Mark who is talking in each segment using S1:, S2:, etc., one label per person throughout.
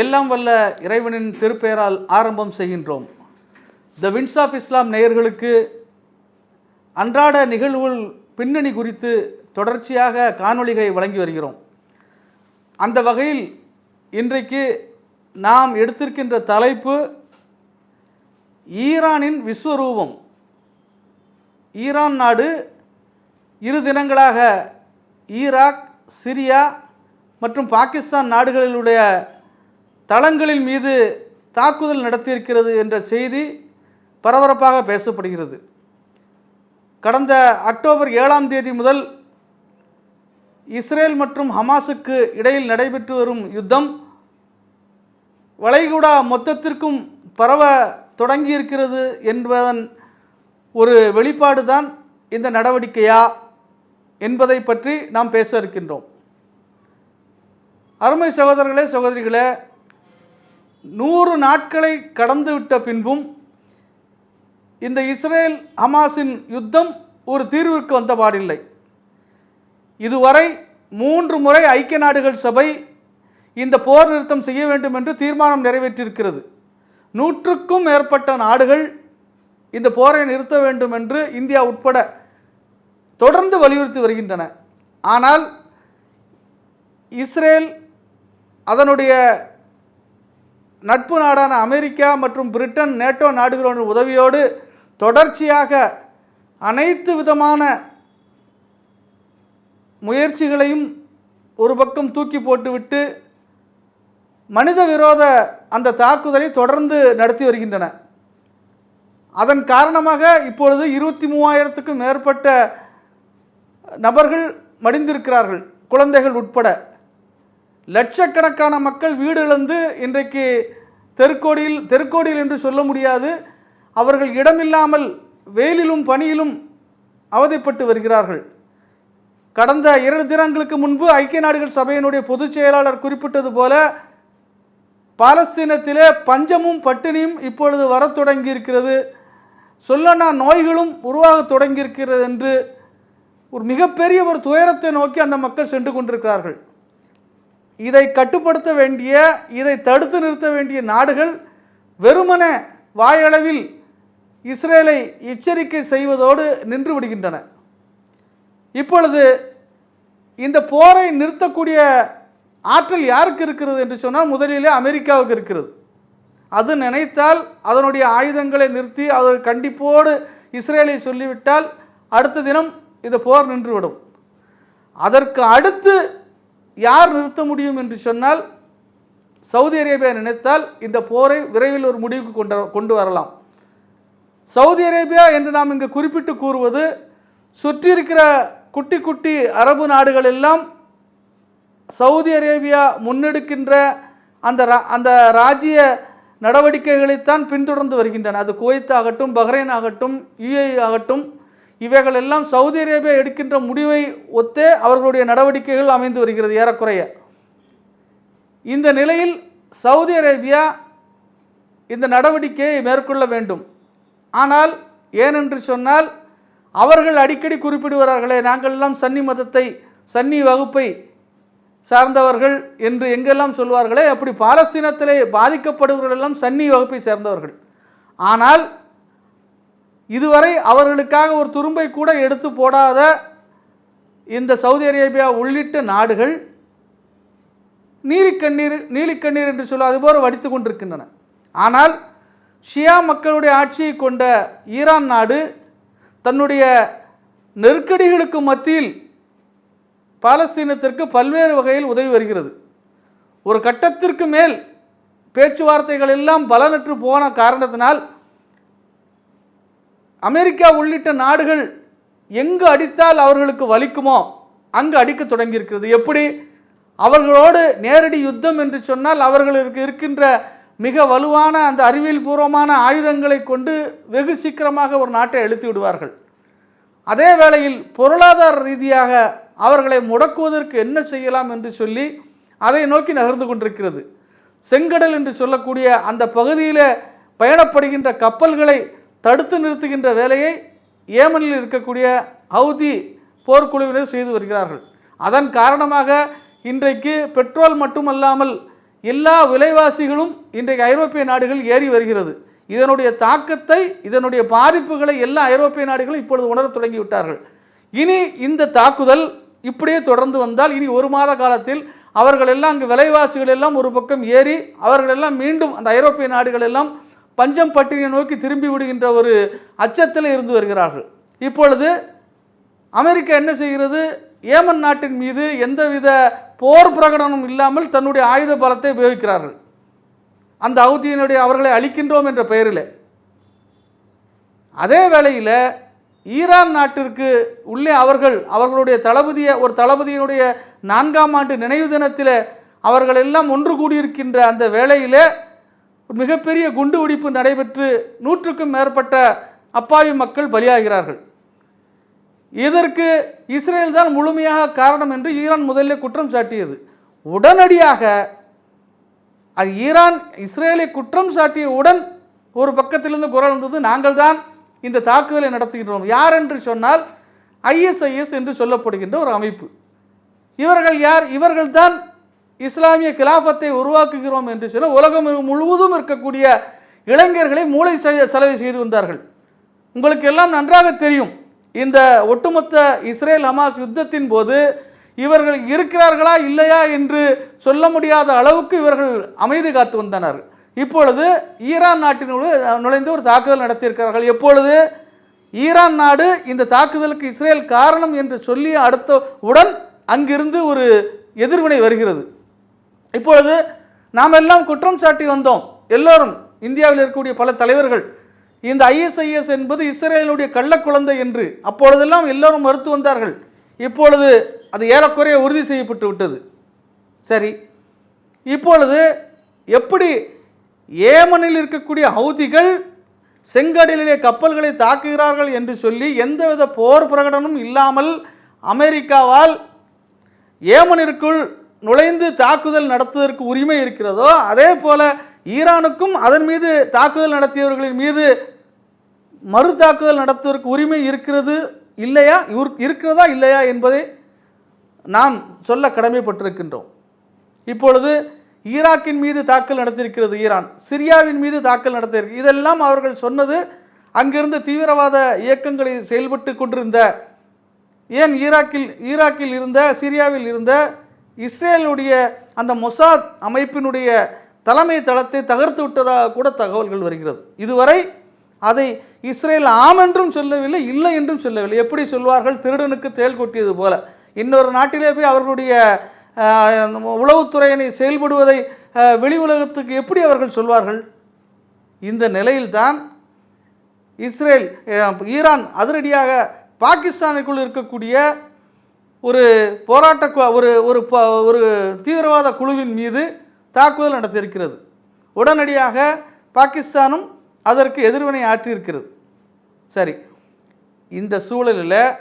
S1: எல்லாம் வல்ல இறைவனின் திருப்பெயரால் ஆரம்பம் செய்கின்றோம். த வின்ஸ் ஆஃப் இஸ்லாம் நேயர்களுக்கு அன்றாட நிகழ்வுகள் பின்னணி குறித்து தொடர்ச்சியாக காணொளிகளை வழங்கி வருகிறோம். அந்த வகையில் இன்றைக்கு நாம் எடுத்திருக்கின்ற தலைப்பு ஈரானின் விஸ்வரூபம். ஈரான் நாடு இரு தினங்களாக ஈராக் சிரியா மற்றும் பாகிஸ்தான் நாடுகளிலுடைய தளங்களின் மீது தாக்குதல் நடத்தியிருக்கிறது என்ற செய்தி பரபரப்பாக பேசப்படுகிறது. கடந்த அக்டோபர் ஏழாம் தேதி முதல் இஸ்ரேல் மற்றும் ஹமாஸுக்கு இடையில் நடைபெற்று வரும் யுத்தம் வளைகுடா மொத்தத்திற்கும் பரவ தொடங்கியிருக்கிறது என்பதன் ஒரு வெளிப்பாடு தான் இந்த நடவடிக்கையா என்பதை பற்றி நாம் பேச இருக்கின்றோம். அருமை சகோதரர்களே சகோதரிகளே நூறு நாட்களை கடந்துவிட்ட பின்பும் இந்த இஸ்ரேல் ஹமாஸின் யுத்தம் ஒரு தீர்விற்கு வந்த பாடில்லை. இதுவரை மூன்று முறை ஐக்கிய நாடுகள் சபை இந்த போர் நிறுத்தம் செய்ய வேண்டும் என்று தீர்மானம் நிறைவேற்றியிருக்கிறது. நூற்றுக்கும் மேற்பட்ட நாடுகள் இந்த போரை நிறுத்த வேண்டும் என்று இந்தியா உட்பட தொடர்ந்து வலியுறுத்தி வருகின்றன. ஆனால் இஸ்ரேல் அதனுடைய நட்பு நாடான அமெரிக்கா மற்றும் பிரிட்டன் நேட்டோ நாடுகளோட உதவியோடு தொடர்ச்சியாக அனைத்து விதமான முயற்சிகளையும் ஒரு பக்கம் தூக்கி போட்டுவிட்டு மனித விரோத அந்த தாக்குதலை தொடர்ந்து நடத்தி வருகின்றன. அதன் காரணமாக இப்பொழுது இருபத்தி மூவாயிரத்துக்கும் மேற்பட்ட நபர்கள் மடிந்திருக்கிறார்கள் குழந்தைகள் உட்பட. லட்சக்கணக்கான மக்கள் வீடு இழந்து இன்றைக்கு தெருக்கோடியில் தெருக்கோடியில் என்று சொல்ல முடியாது. அவர்கள் இடமில்லாமல் வெயிலிலும் பனியிலும் அவதிப்பட்டு வருகிறார்கள். கடந்த இரண்டு தினங்களுக்கு முன்பு ஐக்கிய நாடுகள் சபையினுடைய பொதுச் செயலாளர் குறிப்பிட்டது போல பாலஸ்தீனத்திலே பஞ்சமும் பட்டினியும் இப்பொழுது வரத் தொடங்கி இருக்கிறது சொல்லனா நோய்களும் உருவாக தொடங்கியிருக்கிறது என்று ஒரு மிகப்பெரிய ஒரு துயரத்தை நோக்கி அந்த மக்கள் சென்று கொண்டிருக்கிறார்கள். இதை கட்டுப்படுத்த வேண்டிய இதை தடுத்து நிறுத்த வேண்டிய நாடுகள் வெறுமன வாயளவில் இஸ்ரேலை எச்சரிக்கை செய்வதோடு நின்று விடுகின்றன. இப்பொழுது இந்த போரை நிறுத்தக்கூடிய ஆற்றல் யாருக்கு இருக்கிறது என்று சொன்னால் முதலிலே அமெரிக்காவுக்கு இருக்கிறது. அது நினைத்தால் அதனுடைய ஆயுதங்களை நிறுத்தி அதை கண்டிப்போடு இஸ்ரேலை சொல்லிவிட்டால் அடுத்த தினம் இந்த போர் நின்றுவிடும் அதற்கு அடுத்து யார் நிறுத்த முடியும் என்று சொன்னால் சவுதி அரேபியா நினைத்தால் இந்த போரை விரைவில் ஒரு முடிவுக்கு கொண்டு கொண்டு வரலாம். சவுதி அரேபியா என்று நாம் இங்கு குறிப்பிட்டு கூறுவது சுற்றி இருக்கிற குட்டி குட்டி அரபு நாடுகள் எல்லாம் சவுதி அரேபியா முன்னெடுக்கின்ற அந்த ரா- அந்த ராஜ்ய நடவடிக்கைகளைத்தான் பின்தொடர்ந்து வருகின்றன. அது குவைத் ஆகட்டும் பஹ்ரைன் ஆகட்டும் யுஏஇ ஆகட்டும் இவைகள் எல்லாம் சவுதி அரேபியா எடுக்கின்ற முடிவை ஒத்தே அவர்களுடைய நடவடிக்கைகள் அமைந்து வருகிறது ஏறக்குறைய. இந்த நிலையில் சவுதி அரேபியா இந்த நடவடிக்கையை மேற்கொள்ள வேண்டும். ஆனால் ஏனென்று சொன்னால் அவர்கள் அடிக்கடி குறிப்பிடுவார்களே நாங்கள் எல்லாம் சன்னி மதத்தை சன்னி வகுப்பை சார்ந்தவர்கள் என்று எங்கெல்லாம் சொல்வார்களே அப்படி பாலஸ்தீனத்திலே பாதிக்கப்படுபவர்கள் எல்லாம் சன்னி வகுப்பை சேர்ந்தவர்கள். ஆனால் இதுவரை அவர்களுக்காக ஒரு துரும்பை கூட எடுத்து போடாத இந்த சவுதி அரேபியா உள்ளிட்ட நாடுகள் நீலிக்கண்ணீர் நீலிக்கண்ணீர் என்று சொல்ல அதுபோல் வடித்து கொண்டிருக்கின்றன. ஆனால் ஷியா மக்களுடைய ஆட்சியை கொண்ட ஈரான் நாடு தன்னுடைய நெருக்கடிகளுக்கு மத்தியில் பாலஸ்தீனத்திற்கு பல்வேறு வகையில் உதவி வருகிறது. ஒரு கட்டத்திற்கு மேல் பேச்சுவார்த்தைகள் எல்லாம் பலனற்று போன காரணத்தினால் அமெரிக்கா உள்ளிட்ட நாடுகள் எங்கு அடித்தால் அவர்களுக்கு வலிக்குமோ அங்கு அடிக்க தொடங்கியிருக்கிறது. எப்படி? அவர்களோடு நேரடி யுத்தம் என்று சொன்னால் அவர்களுக்கு இருக்கின்ற மிக வலுவான அந்த அறிவியல் பூர்வமான ஆயுதங்களை கொண்டு வெகு சீக்கிரமாக ஒரு நாட்டை அழித்து விடுவார்கள். அதே வேளையில் பொருளாதார ரீதியாக அவர்களை முடக்குவதற்கு என்ன செய்யலாம் என்று சொல்லி அதை நோக்கி நகர்ந்து கொண்டிருக்கிறது. செங்கடல் என்று சொல்லக்கூடிய அந்த பகுதியில் பயணப்படுகின்ற கப்பல்களை தடுத்து நிறுத்துகின்ற வேலையை ஏமனில் இருக்கக்கூடிய ஹவுதி போர்க்குழுவினர் செய்து வருகிறார்கள். அதன் காரணமாக இன்றைக்கு பெட்ரோல் மட்டுமல்லாமல் எல்லா விலைவாசிகளும் இன்றைக்கு ஐரோப்பிய நாடுகள் ஏறி வருகிறது. இதனுடைய தாக்கத்தை இதனுடைய பாதிப்புகளை எல்லா ஐரோப்பிய நாடுகளும் இப்பொழுது உணரத் தொடங்கிவிட்டார்கள். இனி இந்த தாக்குதல் இப்படியே தொடர்ந்து வந்தால் இனி ஒரு மாத காலத்தில் அவர்கள் எல்லாம் அங்கு விலைவாசிகள் எல்லாம் ஒரு பக்கம் ஏறி அவர்கள் எல்லாம் மீண்டும் அந்த ஐரோப்பிய நாடுகள் எல்லாம் பஞ்சம் பட்டினியை நோக்கி திரும்பி விடுகின்ற ஒரு அச்சத்தில் இருந்து வருகிறார்கள். இப்பொழுது அமெரிக்கா என்ன செய்கிறது? ஏமன் நாட்டின் மீது எந்தவித போர் பிரகடனம் இல்லாமல் தன்னுடைய ஆயுத பலத்தை உபயோகிக்கிறார்கள். அந்த ஹவுதியினுடைய அவர்களை அழிக்கின்றோம் என்ற பெயரில். அதே வேளையில் ஈரான் நாட்டிற்கு உள்ளே அவர்கள் அவர்களுடைய தளபதியை ஒரு தளபதியினுடைய நான்காம் ஆண்டு நினைவு தினத்தில் அவர்கள் எல்லாம் ஒன்று கூடியிருக்கின்ற அந்த வேளையில் மிகப்பெரிய குண்டு வெடிப்பு நடைபெற்று நூற்றுக்கும் மேற்பட்ட அப்பாவி மக்கள் பலியாகிறார்கள். இதற்கு இஸ்ரேல் தான் முழுமையாக காரணம் என்று ஈரான் முதலில் குற்றம் சாட்டியது. உடனடியாக அது ஈரான் இஸ்ரேலை குற்றம் சாட்டியவுடன் ஒரு பக்கத்திலிருந்து குரல் வந்தது நாங்கள் தான் இந்த தாக்குதலை நடத்துகின்றோம். யார் என்று சொன்னால் ஐஎஸ்ஐஎஸ் என்று சொல்லப்படுகின்ற ஒரு அமைப்பு. இவர்கள் யார்? இவர்கள்தான் இஸ்லாமிய கிலாஃபத்தை உருவாக்குகிறோம் என்று சொல்ல உலகம் முழுவதும் இருக்கக்கூடிய இளைஞர்களை மூளை செலவு செய்து வந்தார்கள். உங்களுக்கு எல்லாம் நன்றாக தெரியும். இந்த ஒட்டுமொத்த இஸ்ரேல் ஹமாஸ் யுத்தத்தின் போது இவர்கள் இருக்கிறார்களா இல்லையா என்று சொல்ல முடியாத அளவுக்கு இவர்கள் அமைதி காத்து வந்தனர். இப்பொழுது ஈரான் நாட்டினுள் நுழைந்து ஒரு தாக்குதல் நடத்தியிருக்கிறார்கள். எப்பொழுது? ஈரான் நாடு இந்த தாக்குதலுக்கு இஸ்ரேல் காரணம் என்று சொல்லி அடுத்த உடன் அங்கிருந்து ஒரு எதிர்வினை வருகிறது. இப்பொழுது நாம் எல்லாம் குற்றம் சாட்டி வந்தோம். எல்லோரும் இந்தியாவில் இருக்கக்கூடிய பல தலைவர்கள் இந்த ஐஎஸ்ஐஎஸ் என்பது இஸ்ரேலுடைய கள்ளக்குழந்தை என்று அப்பொழுதெல்லாம் எல்லோரும் மறுத்து வந்தார்கள். இப்பொழுது அது ஏறக்குறைய உறுதி செய்யப்பட்டு விட்டது. சரி இப்பொழுது எப்படி ஏமனில் இருக்கக்கூடிய ஹவுதிகள் செங்கடலிலே கப்பல்களை தாக்குகிறார்கள் என்று சொல்லி எந்தவித போர் பிரகடனமும் இல்லாமல் அமெரிக்காவால் ஏமனிற்குள் நுழைந்து தாக்குதல் நடத்துவதற்கு உரிமை இருக்கிறதோ அதே போல ஈரானுக்கும் அதன் மீது தாக்குதல் நடத்தியவர்களின் மீது மறு தாக்குதல் நடத்துவதற்கு உரிமை இருக்கிறது இல்லையா? இவர்- இருக்கிறதா இல்லையா என்பதை நாம் சொல்ல கடமைப்பட்டிருக்கின்றோம். இப்பொழுது ஈராக்கின் மீது தாக்கல் நடத்தியிருக்கிறது ஈரான் சிரியாவின் மீது தாக்கல் நடத்தியிருக்கு. இதெல்லாம் அவர்கள் சொன்னது அங்கிருந்து தீவிரவாத இயக்கங்களில் செயல்பட்டு கொண்டிருந்த ஏன் ஈராக்கில் ஈராக்கில் இருந்த சிரியாவில் இருந்த இஸ்ரேலுடைய அந்த மொசாத் அமைப்பினுடைய தலைமை தளத்தை தகர்த்து விட்டதாக கூட தகவல்கள் வருகிறது. இதுவரை அதை இஸ்ரேல் ஆம் என்றும் சொல்லவில்லை இல்லை என்றும் சொல்லவில்லை. எப்படி சொல்வார்கள்? திருடனுக்கு தேள் கொட்டியது போல. இன்னொரு நாட்டிலே போய் அவர்களுடைய உளவுத்துறையினை செயல்படுவதை வெளி உலகத்துக்கு எப்படி அவர்கள் சொல்வார்கள்? இந்த நிலையில்தான் இஸ்ரேல் ஈரான் அதிரடியாக பாகிஸ்தானுக்குள் இருக்கக்கூடிய ஒரு போராட்ட ஒரு ஒரு ப- ஒரு தீவிரவாத குழுவின் மீது தாக்குதல் நடத்தியிருக்கிறது. உடனடியாக பாகிஸ்தானும் அதற்கு எதிர்வினை ஆற்றியிருக்கிறது. சரி. இந்த சூழலில்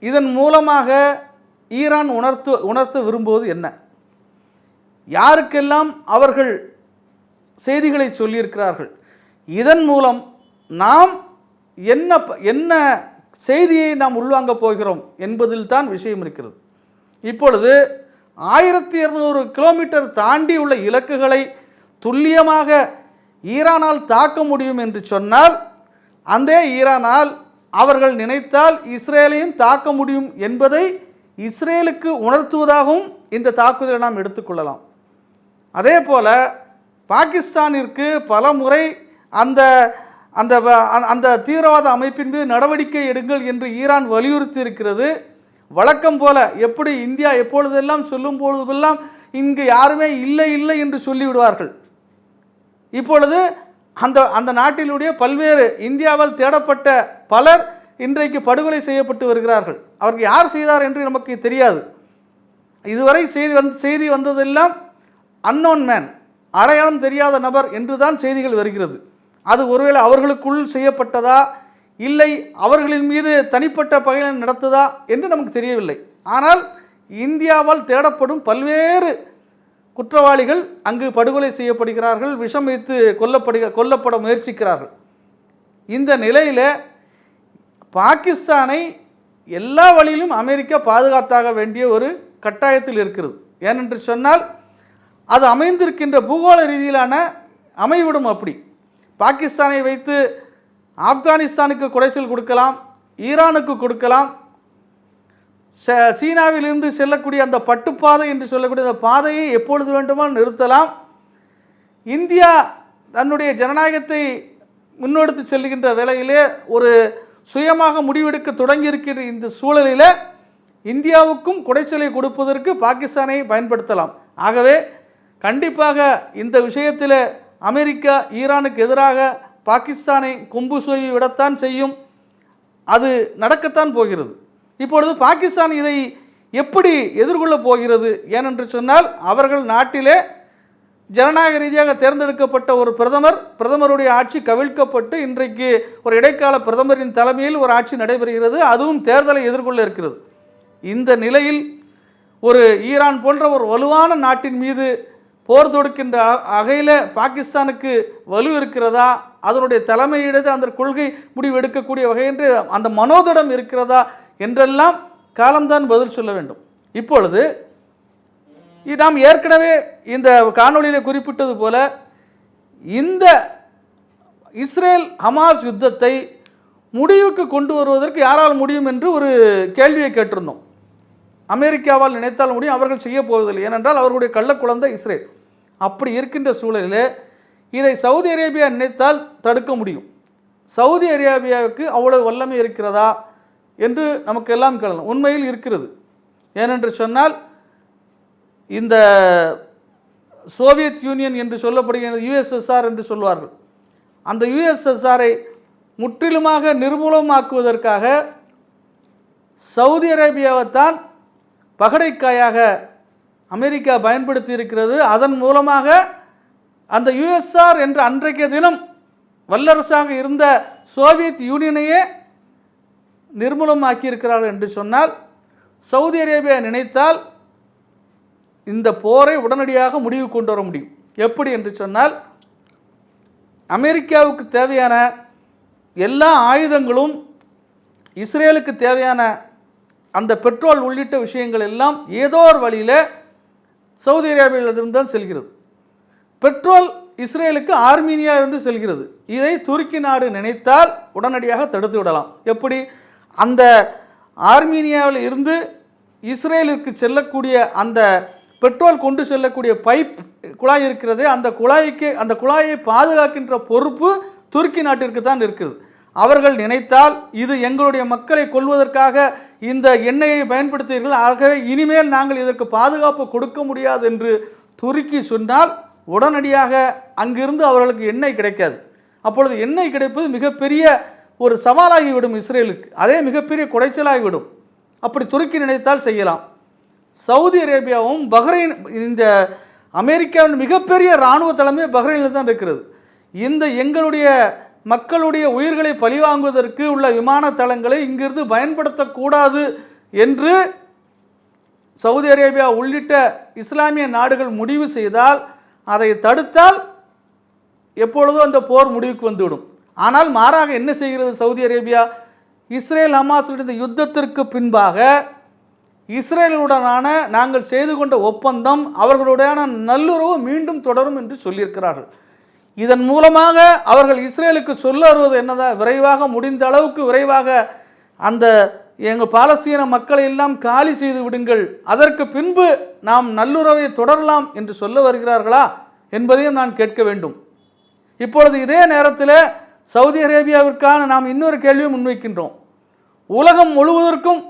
S1: இதன் மூலமாக ஈரான் உணர்த்து உணர்த்த விரும்புவது என்ன? யாருக்கெல்லாம் அவர்கள் செய்திகளை சொல்லியிருக்கிறார்கள்? இதன் மூலம் நாம் என்ன ப- என்ன செய்தியை நாம் உள்வாங்க போகிறோம் என்பதில் தான் விஷயம் இருக்கிறது. இப்பொழுது ஆயிரத்தி இருநூறு கிலோமீட்டர் தாண்டி உள்ள இலக்குகளை துல்லியமாக ஈரானால் தாக்க முடியும் என்று சொன்னால் அந்த ஈரானால் அவர்கள் நினைத்தால் இஸ்ரேலையும் தாக்க முடியும் என்பதை இஸ்ரேலுக்கு உணர்த்துவதாகவும் இந்த தாக்குதலை நாம் எடுத்துக்கொள்ளலாம் அதே போல பாகிஸ்தானிற்கு பல முறை அந்த அந்த வ- அந்த- அந்த தீவிரவாத அமைப்பின் மீது நடவடிக்கை எடுங்கள் என்று ஈரான் வலியுறுத்தி இருக்கிறது வழக்கம் போல எப்படி இந்தியா எப்பொழுதெல்லாம் சொல்லும் பொழுதெல்லாம் இங்கு யாருமே இல்லை இல்லை என்று சொல்லிவிடுவார்கள். இப்பொழுது அந்த அந்த நாட்டினுடைய பல்வேறு இந்தியாவால் தேடப்பட்ட பலர் இன்றைக்கு படுகொலை செய்யப்பட்டு வருகிறார்கள். அவருக்கு யார் செய்தார் என்று நமக்கு தெரியாது. இதுவரை செய்தி வந்து செய்தி வந்ததெல்லாம் அன்னோன் மேன் அடையாளம் தெரியாத நபர் என்று தான் செய்திகள் வருகிறது. அது ஒருவேளை அவர்களுக்குள் செய்யப்பட்டதா? இல்லை அவர்களின் மீது தனிப்பட்ட பகையில் நடத்துதா என்று நமக்கு தெரியவில்லை. ஆனால் இந்தியாவால் தேடப்படும் பல்வேறு குற்றவாளிகள் அங்கு படுகொலை செய்யப்படுகிறார்கள் விஷம் வைத்து கொல்லப்படுக கொல்லப்பட முயற்சிக்கிறார்கள். இந்த நிலையில் பாகிஸ்தானை எல்லா வழியிலும் அமெரிக்கா பாதுகாத்தாக வேண்டிய ஒரு கட்டாயத்தில் இருக்கிறது. ஏனென்று சொன்னால் அது அமைந்திருக்கின்ற பூகோள ரீதியிலான அமைவிடும் அப்படி. பாகிஸ்தானை வைத்து ஆப்கானிஸ்தானுக்கு குடைச்சல் கொடுக்கலாம் ஈரானுக்கு கொடுக்கலாம் ச- சீனாவிலிருந்து செல்லக்கூடிய அந்த பட்டுப்பாதை என்று சொல்லக்கூடிய அந்த பாதையை எப்பொழுது வேண்டுமானால் நிறுத்தலாம். இந்தியா தன்னுடைய ஜனநாயகத்தை முன்னெடுத்து செல்கின்ற வேளையிலே ஒரு சுயமாக முடிவெடுக்க தொடங்கியிருக்கிற இந்த சூழலில் இந்தியாவுக்கும் குடைச்சலை கொடுப்பதற்கு பாகிஸ்தானை பயன்படுத்தலாம். ஆகவே கண்டிப்பாக இந்த விஷயத்தில் அமெரிக்கா ஈரானுக்கு எதிராக பாகிஸ்தானை கொம்பு சுவை விடத்தான் செய்யும். அது நடக்கத்தான் போகிறது. இப்பொழுது பாகிஸ்தான் இதை எப்படி எதிர்கொள்ளப் போகிறது ஏனென்று சொன்னால் அவர்கள் நாட்டிலே ஜனநாயக ரீதியாக தேர்ந்தெடுக்கப்பட்ட ஒரு பிரதமர் பிரதமருடைய ஆட்சி கவிழ்க்கப்பட்டு இன்றைக்கு ஒரு இடைக்கால பிரதமரின் தலைமையில் ஒரு ஆட்சி நடைபெறுகிறது. அதுவும் தேர்தலை எதிர்கொள்ள இருக்கிறது. இந்த நிலையில் ஒரு ஈரான் போன்ற ஒரு வலுவான நாட்டின் மீது போர் தொடுக்கின்ற வகையில் பாகிஸ்தானுக்கு வலு இருக்கிறதா? அதனுடைய தலைமையிடது அந்த கொள்கை முடிவு எடுக்கக்கூடிய வகை என்று அந்த மனோதிடம் இருக்கிறதா? என்றெல்லாம் காலம்தான் பதில் சொல்ல வேண்டும். இப்பொழுது நாம் ஏற்கனவே இந்த காணொலியில் குறிப்பிட்டது போல இந்த இஸ்ரேல் ஹமாஸ் யுத்தத்தை முடிவுக்கு கொண்டு வருவதற்கு யாரால் முடியும் என்று ஒரு கேள்வியை கேட்டிருந்தோம். அமெரிக்காவால் நினைத்தால் முடியும் அவர்கள் செய்ய போவதில்லை. ஏனென்றால் அவர்களுடைய கள்ளக்குழந்தை இஸ்ரேல். அப்படி இருக்கின்ற சூழலில் இதை சவுதி அரேபியா நினைத்தால் தடுக்க முடியும். சவுதி அரேபியாவுக்கு அவ்வளவு வல்லமை இருக்கிறதா என்று நமக்கு எல்லாம் கேளலாம். உண்மையில் இருக்கிறது. ஏனென்று சொன்னால் இந்த சோவியத் யூனியன் என்று சொல்லப்படுகிற யுஎஸ்எஸ்ஆர் என்று சொல்வார்கள். அந்த யுஎஸ்எஸ்ஆரை முற்றிலுமாக நிர்மூலமாக்குவதற்காக சவுதி அரேபியாவைத்தான் பகடைக்காயாக அமெரிக்கா பயன்படுத்தி இருக்கிறது அதன் மூலமாக அந்த யுஎஸ்ஆர் என்ற அன்றைய தினம் வல்லரசாக இருந்த சோவியத் யூனியனையே நிர்மூலமாக்கி இருக்கிறார்கள் என்று சொன்னால் சவுதி அரேபியா நினைத்தால் இந்த போரை உடனடியாக முடிவு கொண்டு வர முடியும். எப்படி என்று சொன்னால் அமெரிக்காவுக்கு தேவையான எல்லா ஆயுதங்களும் இஸ்ரேலுக்கு தேவையான அந்த பெட்ரோல் உள்ளிட்ட விஷயங்கள் எல்லாம் ஏதோ ஒரு வழியில் சவுதி அரேபியாவிலிருந்து தான் செல்கிறது. பெட்ரோல் இஸ்ரேலுக்கு ஆர்மீனியாவிலிருந்து செல்கிறது. இதை துருக்கி நாடு நினைத்தால் உடனடியாக தடுத்து விடலாம். எப்படி? அந்த ஆர்மீனியாவில் இருந்து இஸ்ரேலுக்கு செல்லக்கூடிய அந்த பெட்ரோல் கொண்டு செல்லக்கூடிய பைப் குழாய் இருக்கிறது. அந்த குழாய்க்கு அந்த குழாயை பாதுகாக்கின்ற பொறுப்பு துருக்கி நாட்டிற்கு தான் இருக்குது. அவர்கள் நினைத்தால் இது எங்களுடைய மக்களை கொல்வதற்காக இந்த எண்ணெயை பயன்படுத்துவீர்கள். ஆகவே இனிமேல் நாங்கள் இதற்கு பாதுகாப்பு கொடுக்க முடியாது என்று துருக்கி சொன்னால் உடனடியாக அங்கிருந்து அவர்களுக்கு எண்ணெய் கிடைக்காது. அப்பொழுது எண்ணெய் கிடைப்பது மிகப்பெரிய ஒரு சவாலாகிவிடும் இஸ்ரேலுக்கு. அதே மிகப்பெரிய குடைச்சலாகிவிடும் அப்படி துருக்கி நினைத்தால் செய்யலாம். சவுதி அரேபியாவும் பஹ்ரைன் இந்த அமெரிக்காவின் மிகப்பெரிய இராணுவ தலைமை பஹ்ரைனில் தான் இருக்கிறது. இந்த எங்களுடைய மக்களுடைய உயிர்களை பழிவாங்குவதற்கு உள்ள விமான தளங்களை இங்கிருந்து பயன்படுத்தக்கூடாது என்று சவுதி அரேபியா உள்ளிட்ட இஸ்லாமிய நாடுகள் முடிவு செய்தால் அதை தடுத்தால் எப்பொழுதும் அந்த போர் முடிவுக்கு வந்துவிடும். ஆனால் மாறாக என்ன செய்கிறது சவுதி அரேபியா? இஸ்ரேல் ஹமாஸ் இந்த யுத்தத்திற்கு பின்பாக இஸ்ரேலுடனான நாங்கள் செய்து கொண்ட ஒப்பந்தம் அவர்களுடனான நல்லுறவு மீண்டும் தொடரும் என்று சொல்லியிருக்கிறார்கள். இதன் மூலமாக அவர்கள் இஸ்ரேலுக்கு சொல்ல வருவது என்னதான் விரைவாக முடிந்த அளவுக்கு விரைவாக அந்த எங்கள் பாலஸ்தீன மக்களை எல்லாம் காலி செய்து விடுங்கள். அதற்கு பின்பு நாம் நல்லுறவை தொடரலாம் என்று சொல்ல வருகிறார்களா என்பதையும் நான் கேட்க வேண்டும். இப்பொழுது இதே நேரத்தில் சவுதி அரேபியாவிற்கான நாம் இன்னொரு கேள்வியும் முன்வைக்கின்றோம். உலகம் முழுவதற்கும்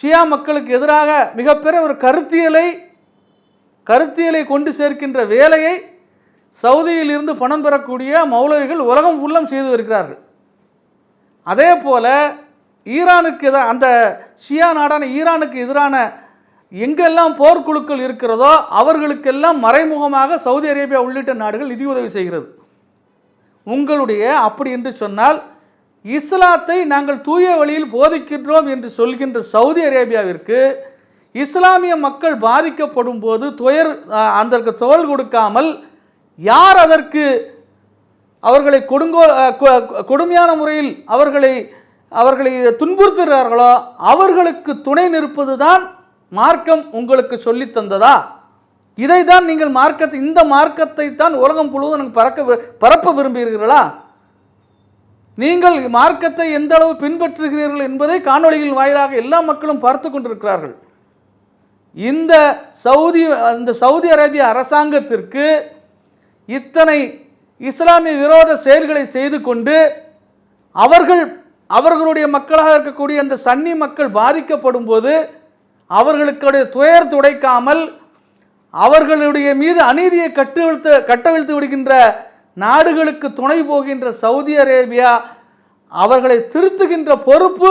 S1: ஷியா மக்களுக்கு எதிராக மிகப்பெரிய ஒரு கருத்தியலை கருத்தியலை கொண்டு சேர்க்கின்ற வேலையை சவுதியில் இருந்து பணம் பெறக்கூடிய மௌலவிகள் உலகம் உள்ளம் செய்து வருகிறார்கள். அதே போல ஈரானுக்கு எதிராக அந்த ஷியா நாடான ஈரானுக்கு எதிரான எங்கெல்லாம் போர்க்குழுக்கள் இருக்கிறதோ அவர்களுக்கெல்லாம் மறைமுகமாக சவுதி அரேபியா உள்ளிட்ட நாடுகள் நிதியுதவி செய்கிறது. உங்களுடைய அப்படி என்று சொன்னால் இஸ்லாத்தை நாங்கள் தூய வழியில் போதிக்கின்றோம் என்று சொல்கின்ற சவுதி அரேபியாவிற்கு இஸ்லாமிய மக்கள் பாதிக்கப்படும் போது துயர் அஹ், அதற்கு தோல் கொடுக்காமல் யார் அதற்கு அவர்களை கொடுங்கோ கொ- கொடுமையான முறையில் அவர்களை அவர்களை துன்புறுத்துகிறார்களோ அவர்களுக்கு துணை நிற்பது தான் மார்க்கம் உங்களுக்கு சொல்லித் தந்ததா? இதை தான் நீங்கள் மார்க்கத்தை இந்த மார்க்கத்தை தான் உலகம் முழுவதும் எனக்கு பறக்க பரப்ப விரும்புகிறீர்களா? நீங்கள் மார்க்கத்தை எந்த அளவு பின்பற்றுகிறீர்கள் என்பதை காணொளிகள் வாயிலாக எல்லா மக்களும் பார்த்து கொண்டிருக்கிறார்கள். இந்த சவுதி இந்த சவுதி அரேபிய அரசாங்கத்திற்கு இத்தனை இஸ்லாமிய விரோத செயல்களை செய்து கொண்டு அவர்கள் அவர்களுடைய மக்களாக இருக்கக்கூடிய அந்த சன்னி மக்கள் பாதிக்கப்படும் போது அவர்களுடைய துயர் துடைக்காமல் அவர்களுடைய மீது அநீதியை கட்டுவிழ்த்து கட்டவிழ்த்து விடுகின்ற நாடுகளுக்கு துணை போகின்ற சவுதி அரேபியா அவர்களை திருத்துகின்ற பொறுப்பு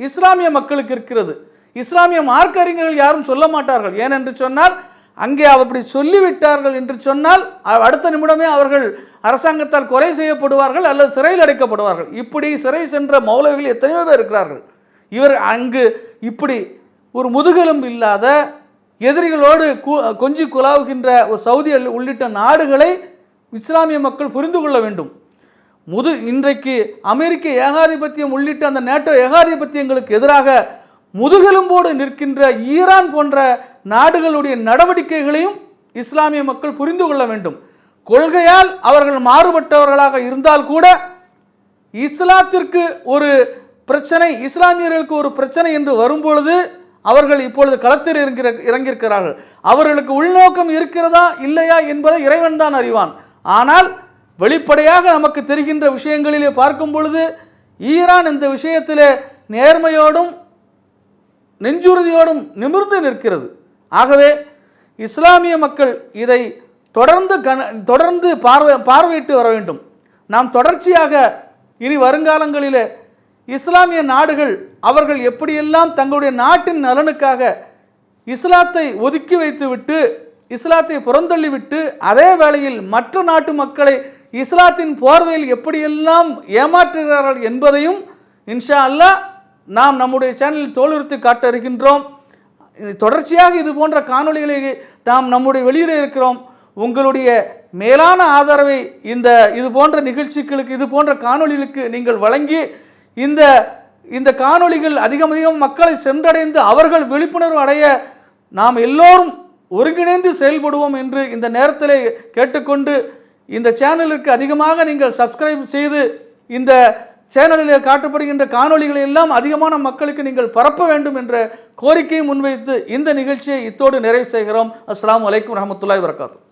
S1: இஸ்லாமிய மக்களுக்கு இருக்கிறது. இஸ்லாமிய மார்க்க அறிஞர்கள் யாரும் சொல்ல மாட்டார்கள். ஏனென்று சொன்னால் அங்கே அப்படி சொல்லிவிட்டார்கள் என்று சொன்னால் அடுத்த நிமிடமே அவர்கள் அரசாங்கத்தால் கொலை செய்யப்படுவார்கள் அல்லது சிறையில் அடைக்கப்படுவார்கள். இப்படி சிறை சென்ற மௌலவிகள் எத்தனையோ பேர் இருக்கிறார்கள். இவர் அங்கு இப்படி ஒரு முதுகெலும்பு இல்லாத எதிரிகளோடு கொஞ்சி குலாவுகின்ற ஒரு சவுதி உள்ளிட்ட நாடுகளை இஸ்லாமிய மக்கள் புரிந்து கொள்ள வேண்டும். முது இன்றைக்கு அமெரிக்க ஏகாதிபத்தியம் உள்ளிட்ட அந்த நேட்டோ ஏகாதிபத்தியங்களுக்கு எதிராக முதுகெலும்போடு நிற்கின்ற ஈரான் போன்ற நாடுகளுடைய நடவடிக்கைகளையும் இஸ்லாமிய மக்கள் புரிந்து கொள்ள வேண்டும். கொள்கையால் அவர்கள் மாறுபட்டவர்களாக இருந்தால் கூட இஸ்லாத்திற்கு ஒரு பிரச்சனை இஸ்லாமியர்களுக்கு ஒரு பிரச்சனை என்று வரும்பொழுது அவர்கள் இப்பொழுது களத்தில் இறங்கிற இறங்கியிருக்கிறார்கள். அவர்களுக்கு உள்நோக்கம் இருக்கிறதா இல்லையா என்பதை இறைவன் தான் அறிவான். ஆனால் வெளிப்படையாக நமக்கு தெரிகின்ற விஷயங்களிலே பார்க்கும் பொழுது ஈரான் இந்த விஷயத்தில் நேர்மையோடும் நெஞ்சுறுதியோடும் நிமிர்ந்து நிற்கிறது. ஆகவே இஸ்லாமிய மக்கள் இதை தொடர்ந்து கண தொடர்ந்து பார்வை பார்வையிட்டு வர வேண்டும். நாம் தொடர்ச்சியாக இனி வருங்காலங்களிலே இஸ்லாமிய நாடுகள் அவர்கள் எப்படியெல்லாம் தங்களுடைய நாட்டின் நலனுக்காக இஸ்லாத்தை ஒதுக்கி வைத்துவிட்டு இஸ்லாத்தை புறந்தள்ளிவிட்டு அதே வேளையில் மற்ற நாட்டு மக்களை இஸ்லாத்தின் போர்வையில் எப்படியெல்லாம் ஏமாற்றுகிறார்கள் என்பதையும் இன்ஷா அல்லா நாம் நம்முடைய சேனலில் தோலுறுத்தி காட்ட இருக்கின்றோம். தொடர்ச்சியாக இது போன்ற காணொளிகளை நாம் நம்முடைய வெளியிட இருக்கிறோம். உங்களுடைய மேலான ஆதரவை இந்த இது போன்ற நிகழ்ச்சிகளுக்கு இது போன்ற காணொளிகளுக்கு நீங்கள் வழங்கி இந்த இந்த காணொளிகள் அதிகம் அதிகம் மக்களை சென்றடைந்து அவர்கள் விழிப்புணர்வு அடைய நாம் எல்லோரும் ஒருங்கிணைந்து செயல்படுவோம் என்று இந்த நேரத்தில் கேட்டுக்கொண்டு இந்த சேனலுக்கு அதிகமாக நீங்கள் சப்ஸ்கிரைப் செய்து இந்த சேனலில் காட்டப்படுகின்ற காணொளிகளை எல்லாம் அதிகமான மக்களுக்கு நீங்கள் பரப்ப வேண்டும் என்ற கோரிக்கையை முன்வைத்து இந்த நிகழ்ச்சியை இத்தோடு நிறைவு செய்கிறோம். அஸ்லாம் வலைக்கம் ரஹமத்துல்லாய் வரகாத்து